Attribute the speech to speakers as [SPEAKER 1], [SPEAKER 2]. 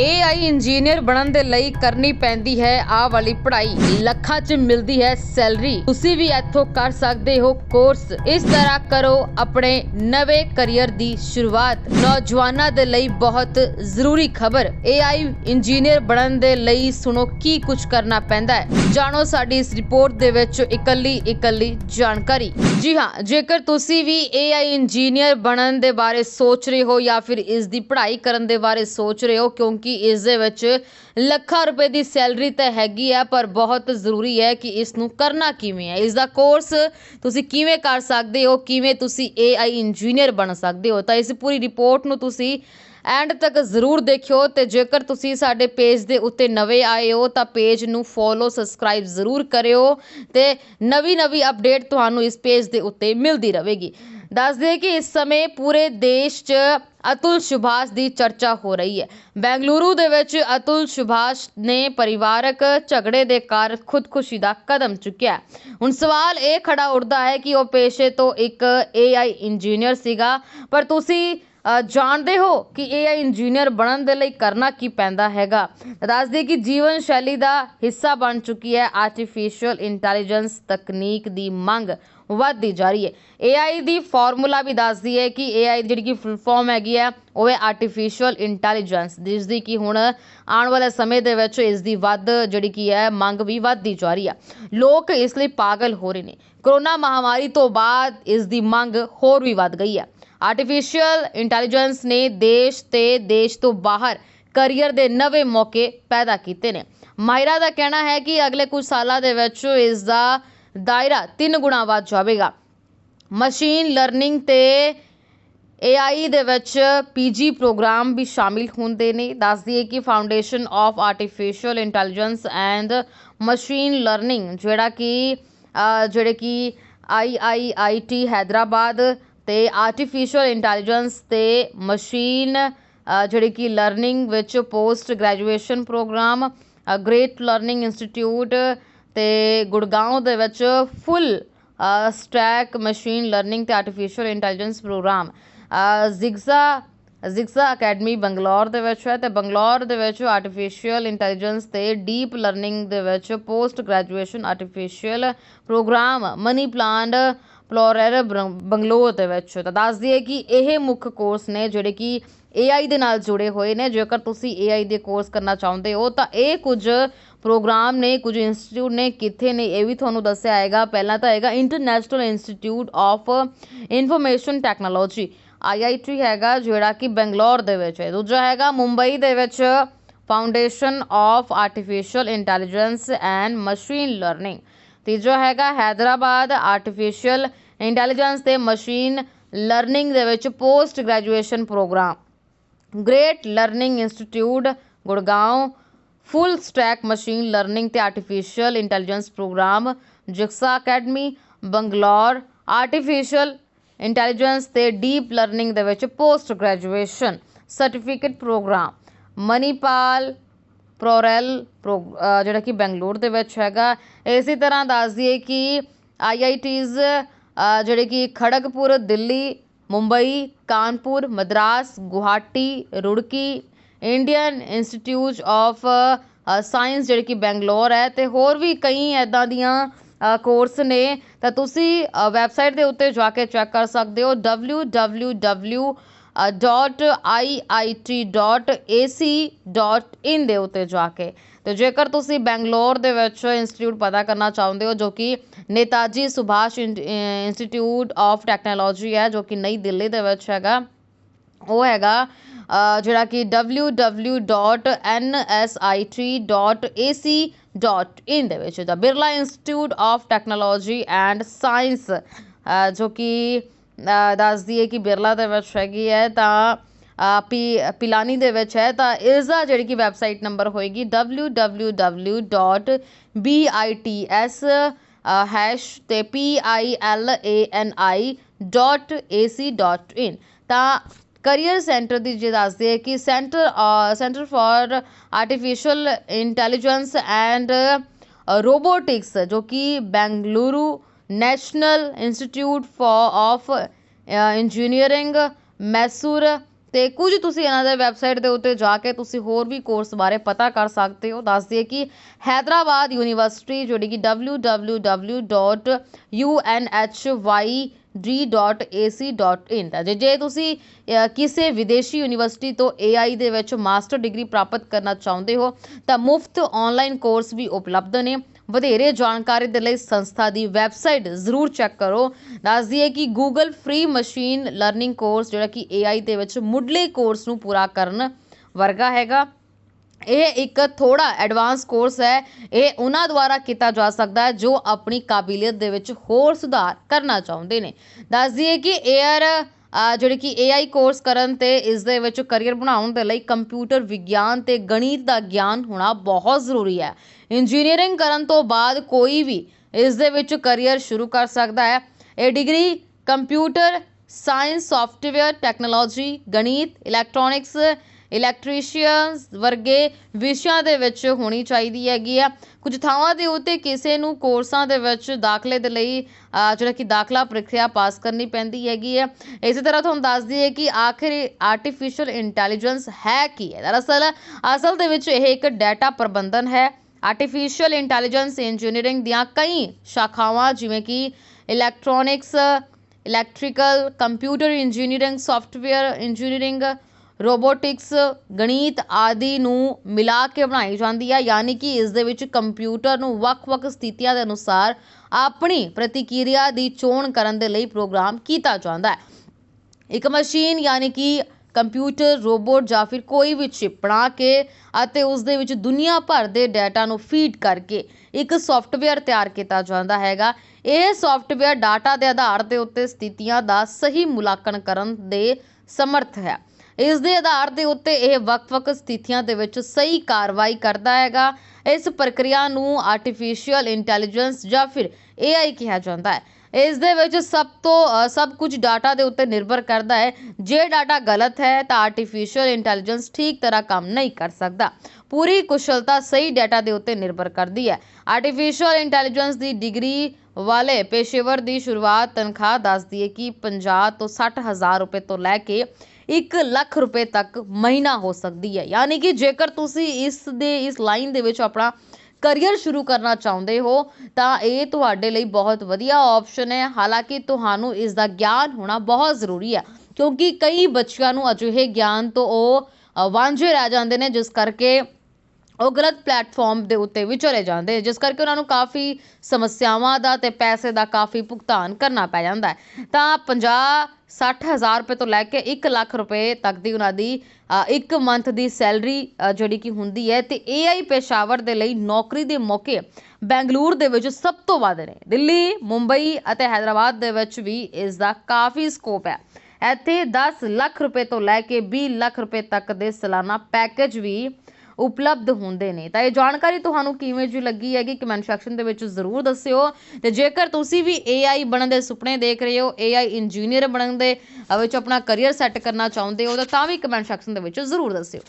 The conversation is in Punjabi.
[SPEAKER 1] AI ਇੰਜੀਨੀਅਰ ਬਣਨ ਦੇ ਲਈ ਕਰਨੀ ਪੈਂਦੀ ਹੈ ਆ ਵਾਲੀ ਪੜ੍ਹਾਈ। ਲੱਖਾਂ 'ਚ ਮਿਲਦੀ ਹੈ ਸੈਲਰੀ। ਤੁਸੀਂ ਵੀ ਇੱਥੋਂ ਕਰ ਸਕਦੇ ਹੋ ਕੋਰਸ। ਇਸ ਤਰ੍ਹਾਂ ਕਰੋ ਆਪਣੇ ਨਵੇਂ ਕੈਰੀਅਰ ਦੀ ਸ਼ੁਰੂਆਤ। ਨੌਜਵਾਨਾਂ ਦੇ ਲਈ ਬਹੁਤ ਜ਼ਰੂਰੀ ਖਬਰ। AI ਇੰਜੀਨੀਅਰ ਬਣਨ ਦੇ ਲਈ ਸੁਣੋ ਕੀ ਕੁਝ ਕਰਨਾ ਪੈਂਦਾ ਹੈ। ਜਾਣੋ ਸਾਡੀ ਇਸ ਰਿਪੋਰਟ ਦੇ ਵਿੱਚ ਇਕੱਲੀ ਇਕੱਲੀ ਜਾਣਕਾਰੀ। ਜੀ ਹਾਂ, ਜੇਕਰ ਤੁਸੀਂ ਵੀ AI ਇੰਜੀਨੀਅਰ ਬਣਨ ਦੇ ਬਾਰੇ ਸੋਚ ਰਹੇ ਹੋ ਜਾਂ ਫਿਰ ਇਸ ਦੀ ਪੜ੍ਹਾਈ ਕਰਨ ਦੇ ਬਾਰੇ ਸੋਚ ਰਹੇ ਹੋ, ਕਿਉਂਕਿ ਇਸ ਦੇ ਵਿੱਚ ਲੱਖਾਂ ਰੁਪਏ ਦੀ ਸੈਲਰੀ ਤਾਂ ਹੈਗੀ ਆ, ਪਰ ਬਹੁਤ ਜ਼ਰੂਰੀ ਹੈ ਕਿ ਇਸ ਨੂੰ ਕਰਨਾ ਕਿਵੇਂ ਹੈ। ਇਸ ਦਾ ਕੋਰਸ ਤੁਸੀਂ ਕਿਵੇਂ ਕਰ ਸਕਦੇ ਹੋ, ਕਿਵੇਂ ਤੁਸੀਂ AI ਇੰਜੀਨੀਅਰ ਬਣ ਸਕਦੇ ਹੋ, ਤਾਂ ਇਸ ਪੂਰੀ ਰਿਪੋਰਟ ਨੂੰ ਤੁਸੀਂ ਐਂਡ ਤੱਕ ਜ਼ਰੂਰ ਦੇਖਿਓ ਤੇ ਜੇਕਰ ਤੁਸੀਂ ਸਾਡੇ ਪੇਜ ਦੇ ਉੱਤੇ ਨਵੇਂ ਆਏ ਹੋ, ਤਾਂ ਪੇਜ ਨੂੰ ਫੋਲੋ ਸਬਸਕ੍ਰਾਈਬ ਜ਼ਰੂਰ ਕਰਿਓ ਤੇ ਨਵੀਂ ਨਵੀਂ ਅਪਡੇਟ ਤੁਹਾਨੂੰ ਇਸ ਪੇਜ ਦੇ ਉੱਤੇ ਮਿਲਦੀ ਰਹੇਗੀ। ਦੱਸ ਦਈਏ ਕਿ ਇਸ ਸਮੇਂ ਪੂਰੇ ਦੇਸ਼ 'ਚ ਅਤੁਲ ਸੁਭਾਸ਼ ਦੀ ਚਰਚਾ ਹੋ ਰਹੀ ਹੈ। ਬੈਂਗਲੁਰੂ ਦੇ ਵਿੱਚ ਅਤੁਲ ਸੁਭਾਸ਼ ਨੇ ਪਰਿਵਾਰਕ ਝਗੜੇ ਦੇ ਕਾਰਨ ਖੁਦਕੁਸ਼ੀ ਦਾ ਕਦਮ ਚੁੱਕਿਆ ਹੁਣ ਸਵਾਲ ਇਹ ਖੜਾ ਉੱਠਦਾ ਹੈ ਕਿ ਉਹ ਪੇਸ਼ੇ ਤੋਂ ਇੱਕ AI ਇੰਜੀਨੀਅਰ ਸੀਗਾ, ਪਰ ਤੁਸੀਂ ਜਾਣਦੇ ਹੋ ਕਿ AI ਇੰਜੀਨੀਅਰ ਬਣਨ ਦੇ ਲਈ ਕਰਨਾ ਕੀ ਪੈਂਦਾ ਹੈਗਾ? ਦੱਸ ਦਈਏ ਕਿ ਜੀਵਨ ਸ਼ੈਲੀ ਦਾ ਹਿੱਸਾ ਬਣ ਚੁੱਕੀ ਹੈ ਆਰਟੀਫੀਸ਼ੀਅਲ ਇੰਟੈਲੀਜੈਂਸ ਤਕਨੀਕ ਦੀ ਮੰਗ ਵੱਧਦੀ ਜਾ ਰਹੀ ਹੈ। AI ਦੀ ਫਾਰਮੂਲਾ ਵੀ ਦੱਸਦੀ ਹੈ ਕਿ AI ਦੀ ਜਿਹੜੀ ਕਿ ਫੁੱਲ ਫਾਰਮ ਹੈਗੀ ਹੈ, ਉਹ ਹੈ ਆਰਟੀਫੀਸ਼ੀਅਲ ਇੰਟੈਲੀਜੈਂਸ ਜਿਸ ਦੀ ਕਿ ਹੁਣ ਆਉਣ ਵਾਲੇ ਸਮੇਂ ਦੇ ਵਿੱਚ ਇਸ ਦੀ ਵੱਧ ਜਿਹੜੀ ਕੀ ਹੈ, ਮੰਗ ਵੀ ਵੱਧਦੀ ਜਾ ਰਹੀ ਹੈ। ਲੋਕ ਇਸ ਲਈ ਪਾਗਲ ਹੋ ਰਹੇ ਨੇ। ਕਰੋਨਾ ਮਹਾਮਾਰੀ ਤੋਂ ਬਾਅਦ ਇਸ ਦੀ ਮੰਗ ਹੋਰ ਵੀ ਵੱਧ ਗਈ ਹੈ। ਆਰਟੀਫੀਸ਼ੀਅਲ ਇੰਟੈਲੀਜੈਂਸ ਨੇ ਦੇਸ਼ ਤੇ ਦੇਸ਼ ਤੋਂ ਬਾਹਰ ਕੈਰੀਅਰ ਦੇ ਨਵੇਂ ਮੌਕੇ ਪੈਦਾ ਕੀਤੇ ਨੇ। ਮਾਹਿਰਾਂ ਦਾ ਕਹਿਣਾ ਹੈ ਕਿ ਅਗਲੇ ਕੁਝ ਸਾਲਾਂ ਦੇ ਵਿੱਚ ਇਸ ਦਾ ਦਾਇਰਾ ਤਿੰਨ ਗੁਣਾ ਵੱਧ ਜਾਵੇਗਾ। ਮਸ਼ੀਨ ਲਰਨਿੰਗ ਤੇ AI ਦੇ ਵਿੱਚ ਪੀਜੀ ਪ੍ਰੋਗਰਾਮ ਵੀ ਸ਼ਾਮਿਲ ਹੁੰਦੇ ਨੇ। ਦੱਸ ਦਈਏ ਕਿ foundation of artificial intelligence and machine learning ਜਿਹੜਾ ਕਿ ਜਿਹੜੇ ਕਿ IIIT ਹੈਦਰਾਬਾਦ ਅਤੇ ਆਰਟੀਫੀਸ਼ੀਅਲ ਇੰਟੈਲੀਜੈਂਸ ਅਤੇ ਮਸ਼ੀਨ ਜਿਹੜੀ ਕਿ ਲਰਨਿੰਗ ਵਿੱਚ post graduation program great learning institute ਅਤੇ ਗੁੜਗਾਉਂ ਦੇ ਵਿੱਚ ਫੁੱਲ ਸਟੈਕ ਮਸ਼ੀਨ ਲਰਨਿੰਗ ਅਤੇ artificial intelligence program Jigsaw Jigsaw academy Bangalore ਦੇ ਵਿੱਚ ਹੈ ਅਤੇ ਬੰਗਲੌਰ ਦੇ ਵਿੱਚ ਆਰਟੀਫੀਸ਼ੀਅਲ ਇੰਟੈਲੀਜੈਂਸ ਅਤੇ ਡੀਪ ਲਰਨਿੰਗ ਦੇ ਵਿੱਚ post graduation artificial program Manipal ProLearn Bangalore ਦੇ ਵਿੱਚ। ਤਾਂ ਦੱਸ ਦਈਏ ਕਿ ਇਹ ਮੁੱਖ ਕੋਰਸ ਨੇ ਜਿਹੜੇ ਕਿ AI ਦੇ ਨਾਲ ਜੁੜੇ ਹੋਏ ਨੇ। ਜੇਕਰ ਤੁਸੀਂ AI ਦੇ ਕੋਰਸ ਕਰਨਾ ਚਾਹੁੰਦੇ ਹੋ, ਤਾਂ ਇਹ ਕੁਝ ਪ੍ਰੋਗਰਾਮ ਨੇ, ਕੁਝ ਇੰਸਟੀਚਿਊਟ ਨੇ, ਕਿੱਥੇ ਨੇ, ਇਹ ਵੀ ਤੁਹਾਨੂੰ ਦੱਸਿਆ ਆਏਗਾ। ਪਹਿਲਾਂ ਤਾਂ ਹੈਗਾ international institute of information technology IIT ਹੈਗਾ, ਜਿਹੜਾ ਕਿ ਬੰਗਲੌਰ ਦੇ ਵਿੱਚ ਹੈ। ਦੂਜਾ ਹੈਗਾ ਮੁੰਬਈ ਦੇ ਵਿੱਚ foundation of artificial intelligence and machine learning ਤੀਜਾ ਹੈਗਾ ਹੈਦਰਾਬਾਦ ਆਰਟੀਫੀਸ਼ੀਅਲ ਇੰਟੈਲੀਜੈਂਸ ਤੇ ਮਸ਼ੀਨ ਲਰਨਿੰਗ ਦੇ ਵਿੱਚ post graduation program great learning institute Gurgaon full stack machine learning ਤੇ artificial intelligence program Jigsaw academy Bangalore artificial intelligence ਤੇ ਡੀਪ ਲਰਨਿੰਗ ਦੇ ਵਿੱਚ post graduation certificate program Manipal ProLearn pro ਜਿਹੜਾ ਕਿ ਬੈਂਗਲੌਰ ਦੇ ਵਿੱਚ ਹੈਗਾ। ਇਸੇ ਤਰ੍ਹਾਂ ਦੱਸ ਦਈਏ ਕਿ ਟੀਜ਼ ਜਿਹੜੇ ਕਿ Kharagpur, Delhi, Mumbai, Kanpur, Madras, Guwahati, Roorkee, Indian institute of science ਜਿਹੜੀ ਕਿ ਬੈਂਗਲੌਰ ਹੈ ਅਤੇ ਹੋਰ ਵੀ ਕਈ ਇੱਦਾਂ ਦੀਆਂ ਕੋਰਸ ਨੇ। ਤਾਂ ਤੁਸੀਂ ਵੈਬਸਾਈਟ ਦੇ ਉੱਤੇ ਜਾ ਕੇ ਚੈੱਕ ਕਰ ਸਕਦੇ ਹੋ। W W W dot in ਦੇ ਉੱਤੇ ਜਾ ਕੇ। ਤੇ ਜੇਕਰ ਤੁਸੀਂ ਬੈਂਗਲੌਰ ਦੇ ਵਿੱਚ ਇੰਸਟੀਚਿਊਟ ਪਤਾ ਕਰਨਾ ਚਾਹੁੰਦੇ ਹੋ, ਜੋ ਕਿ Netaji Subhash int- uh institute of technology ਹੈ, ਜੋ ਕਿ ਨਈ ਦਿੱਲੀ ਦੇ ਵਿੱਚ ਹੈਗਾ, ਉਹ ਹੈਗਾ ਜਿਹੜਾ ਕਿ www.nsit.ac.in ਦੇ ਵਿੱਚ ਦਾ Birla institute of technology and science ਜੋ ਕਿ ਦੱਸ ਦਈਏ ਕਿ ਬਿਰਲਾ ਦੇ ਵਿੱਚ ਹੈਗੀ ਹੈ, ਤਾਂ ਪੀ, ਪਿਲਾਨੀ ਦੇ ਵਿੱਚ ਹੈ, ਤਾਂ ਇਸ ਦਾ ਜਿਹੜੀ ਕਿ ਵੈਬਸਾਈਟ ਨੰਬਰ ਹੋਏਗੀ W W W dot B I T www.bits hash ਅਤੇ P I i A a I dot A C dot in ਤਾਂ ਕਰੀਅਰ ਸੈਂਟਰ ਦੀ ਜੇ ਦੱਸਦੇ ਹੈ ਕਿ centre centre for artificial intelligence and robotics ਜੋ ਕਿ Bengaluru national institute for of engineering Mysore ਅਤੇ ਕੁਝ ਤੁਸੀਂ ਇਹਨਾਂ ਦੇ ਵੈਬਸਾਈਟ ਦੇ ਉੱਤੇ ਜਾ ਕੇ ਤੁਸੀਂ ਹੋਰ ਵੀ ਕੋਰਸ ਬਾਰੇ ਪਤਾ ਕਰ ਸਕਦੇ ਹੋ। ਦੱਸ ਦਈਏ ਕਿ ਹੈਦਰਾਬਾਦ ਯੂਨੀਵਰਸਿਟੀ ਜਿਹੜੀ ਕਿ W W W dot U N H Y ਦਾ ਜੇ ਜੇ ਤੁਸੀਂ ਕਿਸੇ ਵਿਦੇਸ਼ੀ ਯੂਨੀਵਰਸਿਟੀ ਤੋਂ AI ਦੇ ਵਿੱਚ ਮਾਸਟਰ ਡਿਗਰੀ ਪ੍ਰਾਪਤ ਕਰਨਾ ਚਾਹੁੰਦੇ ਹੋ, ਤਾਂ ਮੁਫਤ ਆਨਲਾਈਨ ਕੋਰਸ ਵੀ ਉਪਲਬਧ ਨੇ। ਵਧੇਰੇ ਜਾਣਕਾਰੀ ਦੇ ਲਈ ਸੰਸਥਾ ਦੀ ਵੈਬਸਾਈਟ ਜ਼ਰੂਰ ਚੈੱਕ ਕਰੋ। ਦੱਸ ਦਈਏ ਕਿ Google free machine learning course ਜਿਹੜਾ ਕਿ AI ਦੇ ਵਿੱਚ ਮੁੱਢਲੇ ਕੋਰਸ ਨੂੰ ਪੂਰਾ ਕਰਨ ਵਰਗਾ ਹੈਗਾ। ਇਹ ਇੱਕ ਥੋੜਾ ਐਡਵਾਂਸ ਕੋਰਸ ਹੈ। ਇਹ ਉਹਨਾਂ ਦੁਆਰਾ ਕੀਤਾ ਜਾ ਸਕਦਾ ਹੈ ਜੋ ਆਪਣੀ ਕਾਬਲੀਅਤ ਦੇ ਵਿੱਚ ਹੋਰ ਸੁਧਾਰ ਕਰਨਾ ਚਾਹੁੰਦੇ ਨੇ। ਦੱਸ ਦਈਏ ਕਿ 에ਅਰ ਜਿਹੜੇ ਕਿ AI ਕੋਰਸ ਕਰਨ ਤੇ ਇਸ ਦੇ ਵਿੱਚ ਕਰੀਅਰ ਬਣਾਉਣ ਦੇ ਲਈ ਕੰਪਿਊਟਰ ਵਿਗਿਆਨ ਤੇ ਗਣਿਤ ਦਾ ਗਿਆਨ ਹੋਣਾ ਬਹੁਤ ਜ਼ਰੂਰੀ ਹੈ। ਇੰਜੀਨੀਅਰਿੰਗ ਕਰਨ ਤੋਂ ਬਾਅਦ ਕੋਈ ਵੀ ਇਸ ਦੇ ਵਿੱਚ ਕਰੀਅਰ ਸ਼ੁਰੂ ਕਰ ਸਕਦਾ ਹੈ। ਇਹ degree computer science, software, technology, ਗਣਿਤ, ਇਲੈਕਟ੍ਰੋਨਿਕਸ ਇਲੈਕਟ੍ਰੀਸ਼ੀਅਨਸ ਵਰਗੇ ਵਿਸ਼ਿਆਂ ਦੇ ਵਿੱਚ ਹੋਣੀ ਚਾਹੀਦੀ ਹੈਗੀ ਆ। ਕੁਝ ਥਾਵਾਂ ਦੇ ਉੱਤੇ ਕਿਸੇ ਨੂੰ ਕੋਰਸਾਂ ਦੇ ਵਿੱਚ ਦਾਖਲੇ ਦੇ ਲਈ ਜਿਹੜਾ ਕਿ ਦਾਖਲਾ ਪ੍ਰਕਿਰਿਆ ਪਾਸ ਕਰਨੀ ਪੈਂਦੀ ਹੈਗੀ ਹੈ ਇਸੇ ਤਰ੍ਹਾਂ ਤੁਹਾਨੂੰ ਦੱਸ ਦਈਏ ਕਿ ਆਖਿਰ ਆਰਟੀਫੀਸ਼ੀਅਲ ਇੰਟੈਲੀਜੈਂਸ ਹੈ ਕੀ ਹੈ? ਦਰਅਸਲ ਅਸਲ ਦੇ ਵਿੱਚ ਇਹ ਇੱਕ ਡਾਟਾ ਪ੍ਰਬੰਧਨ ਹੈ। ਆਰਟੀਫੀਸ਼ੀਅਲ ਇੰਟੈਲੀਜੈਂਸ ਇੰਜੀਨੀਅਰਿੰਗ ਦੀਆਂ ਕਈ ਸ਼ਾਖਾਵਾਂ ਜਿਵੇਂ ਕਿ electronics electrical computer engineering software engineering robotics, ਗਣਿਤ ਆਦਿ ਨੂੰ ਮਿਲਾ ਕੇ ਬਣਾਈ ਜਾਂਦੀ ਹੈ ਯਾਨੀ ਕਿ ਇਸ ਦੇ ਵਿੱਚ ਕੰਪਿਊਟਰ ਨੂੰ ਵੱਖ-ਵੱਖ ਸਥਿਤੀਆਂ ਦੇ ਅਨੁਸਾਰ ਆਪਣੀ ਪ੍ਰਤੀਕਿਰਿਆ ਦੀ ਚੋਣ ਕਰਨ ਦੇ ਲਈ ਪ੍ਰੋਗਰਾਮ ਕੀਤਾ ਜਾਂਦਾ ਹੈ। ਇੱਕ ਮਸ਼ੀਨ, ਯਾਨੀ ਕਿ ਕੰਪਿਊਟਰ, ਰੋਬੋਟ ਜਾਂ ਫਿਰ ਕੋਈ ਵੀ ਚਿਪ ਬਣਾ ਕੇ ਅਤੇ ਉਸ ਦੇ ਵਿੱਚ ਦੁਨੀਆ ਭਰ ਦੇ ਡਾਟਾ ਨੂੰ ਫੀਡ ਕਰਕੇ ਇੱਕ ਸੌਫਟਵੇਅਰ ਤਿਆਰ ਕੀਤਾ ਜਾਂਦਾ ਹੈਗਾ। ਇਹ ਸੌਫਟਵੇਅਰ ਡਾਟਾ ਦੇ ਆਧਾਰ ਦੇ ਉੱਤੇ ਸਥਿਤੀਆਂ ਦਾ ਸਹੀ ਮੁਲਾਂਕਣ ਕਰਨ ਦੇ ਸਮਰਥ ਹੈ। ਇਸ ਦੇ ਆਧਾਰ ਦੇ ਉੱਤੇ ਇਹ ਵੱਖ-ਵੱਖ ਸਥਿਤੀਆਂ ਦੇ ਵਿੱਚ ਸਹੀ ਕਾਰਵਾਈ ਕਰਦਾ ਹੈਗਾ। ਇਸ ਪ੍ਰਕਿਰਿਆ ਨੂੰ ਆਰਟੀਫੀਸ਼ੀਅਲ ਇੰਟੈਲੀਜੈਂਸ ਜਾਂ ਫਿਰ AI ਕਿਹਾ ਜਾਂਦਾ ਹੈ। ਇਸ ਦੇ ਵਿੱਚ ਸਭ ਤੋਂ ਸਭ ਕੁਝ ਡਾਟਾ ਦੇ ਉੱਤੇ ਨਿਰਭਰ ਕਰਦਾ ਹੈ। ਜੇ ਡਾਟਾ ਗਲਤ ਹੈ ਤਾਂ ਆਰਟੀਫੀਸ਼ੀਅਲ ਇੰਟੈਲੀਜੈਂਸ ਠੀਕ ਤਰ੍ਹਾਂ ਕੰਮ ਨਹੀਂ ਕਰ ਸਕਦਾ। ਪੂਰੀ ਕੁਸ਼ਲਤਾ ਸਹੀ ਡਾਟਾ ਦੇ ਉੱਤੇ ਨਿਰਭਰ ਕਰਦੀ ਹੈ। ਆਰਟੀਫੀਸ਼ੀਅਲ ਇੰਟੈਲੀਜੈਂਸ ਦੀ ਡਿਗਰੀ ਵਾਲੇ ਪੇਸ਼ੇਵਰ ਦੀ ਸ਼ੁਰੂਆਤ ਤਨਖਾਹ ਦੱਸਦੀ ਹੈ ਕਿ 50 ਤੋਂ 60 ਹਜ਼ਾਰ ਰੁਪਏ ਤੋਂ ਲੈ ਕੇ 1 ਲੱਖ ਰੁਪਏ ਤੱਕ ਮਹੀਨਾ ਹੋ ਸਕਦੀ ਹੈ। ਯਾਨੀ ਕਿ ਜੇਕਰ ਤੁਸੀਂ ਇਸ ਦੇ, ਇਸ ਲਾਈਨ ਦੇ ਵਿੱਚ ਆਪਣਾ ਕਰੀਅਰ ਸ਼ੁਰੂ ਕਰਨਾ ਚਾਹੁੰਦੇ ਹੋ, ਤਾਂ ਇਹ ਤੁਹਾਡੇ ਲਈ ਬਹੁਤ ਵਧੀਆ ਆਪਸ਼ਨ ਹੈ। ਹਾਲਾਂਕਿ ਤੁਹਾਨੂੰ ਇਸ ਦਾ ਗਿਆਨ ਹੋਣਾ ਬਹੁਤ ਜ਼ਰੂਰੀ ਹੈ, ਕਿਉਂਕਿ ਕਈ ਬੱਚਿਆਂ ਨੂੰ ਅਜਿਹੇ ਗਿਆਨ ਤੋਂ ਉਹ ਵਾਂਝੇ ਰਹਿ ਜਾਂਦੇ ਨੇ, ਜਿਸ ਕਰਕੇ ਉਹ ਗਲਤ ਪਲੇਟਫਾਰਮ ਦੇ ਉੱਤੇ ਵੀ ਚਲੇ ਜਾਂਦੇ ਜਿਸ ਕਰਕੇ ਉਹਨਾਂ ਨੂੰ ਕਾਫੀ ਸਮੱਸਿਆਵਾਂ ਦਾ ਤੇ ਪੈਸੇ ਦਾ ਕਾਫੀ ਭੁਗਤਾਨ ਕਰਨਾ ਪੈ ਜਾਂਦਾ ਤਾਂ 50 60 ਹਜ਼ਾਰ ਰੁਪਏ ਤੋਂ ਲੈ ਕੇ 1 ਲੱਖ ਰੁਪਏ ਤੱਕ ਦੀ ਉਹਨਾਂ ਦੀ ਇੱਕ ਮੰਥ ਦੀ ਸੈਲਰੀ ਜਿਹੜੀ ਕਿ ਹੁੰਦੀ ਹੈ, ਤੇ AI ਪੇਸ਼ਾਵਰ ਦੇ ਲਈ ਨੌਕਰੀ ਦੇ ਮੌਕੇ ਬੈਂਗਲੁਰੂ ਦੇ ਵਿੱਚ ਸਭ ਤੋਂ ਵੱਧ ਨੇ। ਦਿੱਲੀ, ਮੁੰਬਈ ਅਤੇ ਹੈਦਰਾਬਾਦ ਦੇ ਵਿੱਚ ਵੀ ਇਸ ਦਾ ਕਾਫੀ ਸਕੋਪ ਹੈ। ਇੱਥੇ 10 ਲੱਖ ਰੁਪਏ ਤੋਂ ਲੈ ਕੇ 20 ਲੱਖ ਰੁਪਏ ਤੱਕ ਦੇ ਸਾਲਾਨਾ ਪੈਕੇਜ ਵੀ ਉਪਲਬਧ ਹੁੰਦੇ ਨੇ। ਤਾਂ ਇਹ ਜਾਣਕਾਰੀ ਤੁਹਾਨੂੰ ਕਿਵੇਂ ਜੀ ਲੱਗੀ ਹੈਗੀ ਕਮੈਂਟ ਸੈਕਸ਼ਨ ਦੇ ਵਿੱਚ ਜ਼ਰੂਰ ਦੱਸਿਓ। ਤੇ ਜੇਕਰ ਤੁਸੀਂ ਵੀ AI ਬਣਨ ਦੇ ਸੁਪਨੇ ਦੇਖ ਰਹੇ ਹੋ AI ਇੰਜੀਨੀਅਰ ਬਣਨ ਦੇ ਵਿੱਚ ਆਪਣਾ ਕਰੀਅਰ ਸੈੱਟ ਕਰਨਾ ਚਾਹੁੰਦੇ ਹੋ, ਤਾਂ ਤਾਂ ਵੀ ਕਮੈਂਟ ਸੈਕਸ਼ਨ ਦੇ ਵਿੱਚ ਜ਼ਰੂਰ ਦੱਸਿਓ।